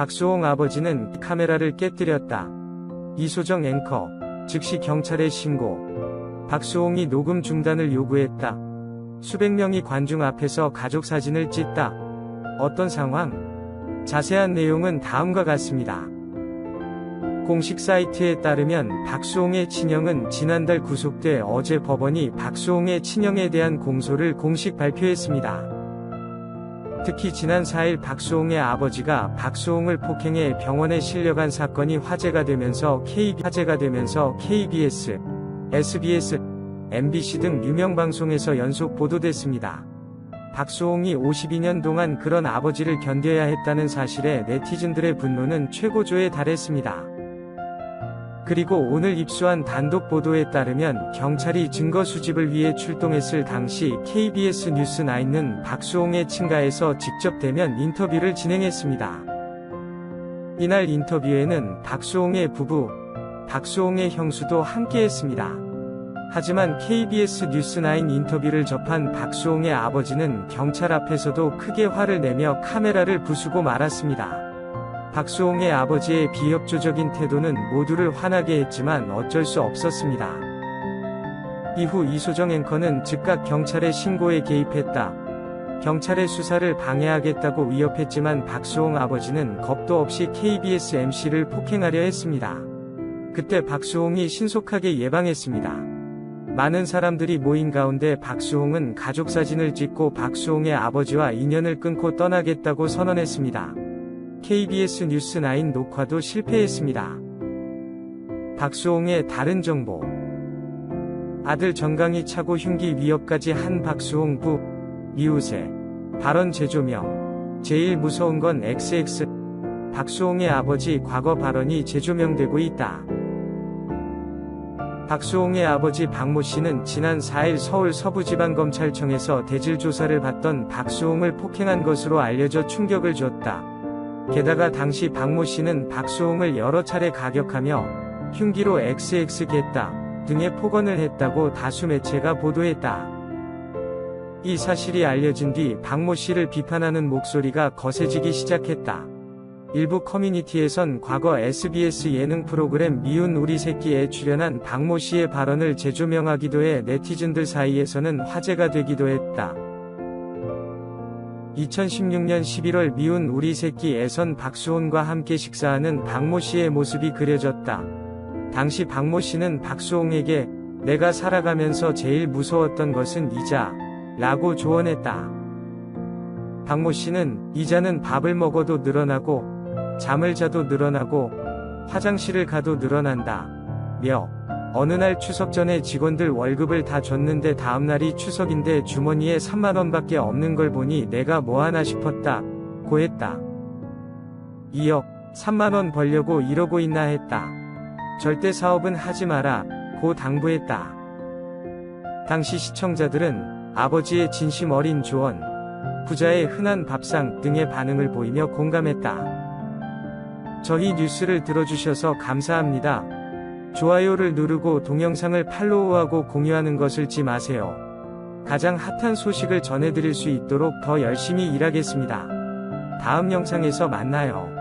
박수홍 아버지는 카메라를 깨뜨렸다. 이소정 앵커, 즉시 경찰에 신고. 박수홍이 녹음 중단을 요구했다. 수백 명이 관중 앞에서 가족 사진을 찍다. 어떤 상황? 자세한 내용은 다음과 같습니다. 공식 사이트에 따르면 박수홍의 친형은 지난달 구속돼 어제 법원이 박수홍의 친형에 대한 공소를 공식 발표했습니다. 특히 지난 4일 박수홍의 아버지가 박수홍을 폭행해 병원에 실려간 사건이 화제가 되면서 K 화제가 되면서 KBS, SBS, MBC 등 유명 방송에서 연속 보도됐습니다. 박수홍이 52년 동안 그런 아버지를 견뎌야 했다는 사실에 네티즌들의 분노는 최고조에 달했습니다. 그리고 오늘 입수한 단독 보도에 따르면 경찰이 증거 수집을 위해 출동했을 당시 KBS 뉴스9는 박수홍의 친가에서 직접 대면 인터뷰를 진행했습니다. 이날 인터뷰에는 박수홍의 부부, 박수홍의 형수도 함께했습니다. 하지만 KBS 뉴스9 인터뷰를 접한 박수홍의 아버지는 경찰 앞에서도 크게 화를 내며 카메라를 부수고 말았습니다. 박수홍의 아버지의 비협조적인 태도는 모두를 화나게 했지만 어쩔 수 없었습니다. 이후 이소정 앵커는 즉각 경찰에 신고에 개입했다. 경찰의 수사를 방해하겠다고 위협했지만 박수홍 아버지는 겁도 없이 KBS MC를 폭행하려 했습니다. 그때 박수홍이 신속하게 예방했습니다. 많은 사람들이 모인 가운데 박수홍은 가족 사진을 찍고 박수홍의 아버지와 인연을 끊고 떠나겠다고 선언했습니다. KBS 뉴스9 녹화도 실패했습니다. 박수홍의 다른 정보 아들 정강이 차고 흉기 위협까지 한 박수홍 부 이웃의 발언 재조명 제일 무서운 건 XX 박수홍의 아버지 과거 발언이 재조명되고 있다. 박수홍의 아버지 박모 씨는 지난 4일 서울 서부지방검찰청에서 대질 조사를 받던 박수홍을 폭행한 것으로 알려져 충격을 줬다. 게다가 당시 박모 씨는 박수홍을 여러 차례 가격하며 흉기로 XX겠다 등의 폭언을 했다고 다수 매체가 보도했다. 이 사실이 알려진 뒤 박모 씨를 비판하는 목소리가 거세지기 시작했다. 일부 커뮤니티에선 과거 SBS 예능 프로그램 미운 우리 새끼에 출연한 박모 씨의 발언을 재조명하기도 해 네티즌들 사이에서는 화제가 되기도 했다. 2016년 11월 미운 우리 새끼에선 박수홍과 함께 식사하는 박모 씨의 모습이 그려졌다. 당시 박모 씨는 박수홍에게 내가 살아가면서 제일 무서웠던 것은 이자 라고 조언했다. 박모 씨는 이자는 밥을 먹어도 늘어나고 잠을 자도 늘어나고 화장실을 가도 늘어난다. 며 어느 날 추석 전에 직원들 월급을 다 줬는데 다음날이 추석인데 주머니에 3만원밖에 없는 걸 보니 내가 뭐하나 싶었다. 고 했다. 2억, 3만원 벌려고 이러고 있나 했다. 절대 사업은 하지 마라. 고 당부했다. 당시 시청자들은 아버지의 진심 어린 조언, 부자의 흔한 밥상 등의 반응을 보이며 공감했다. 저희 뉴스를 들어주셔서 감사합니다. 좋아요를 누르고 동영상을 팔로우하고 공유하는 것을 잊지 마세요. 가장 핫한 소식을 전해드릴 수 있도록 더 열심히 일하겠습니다. 다음 영상에서 만나요.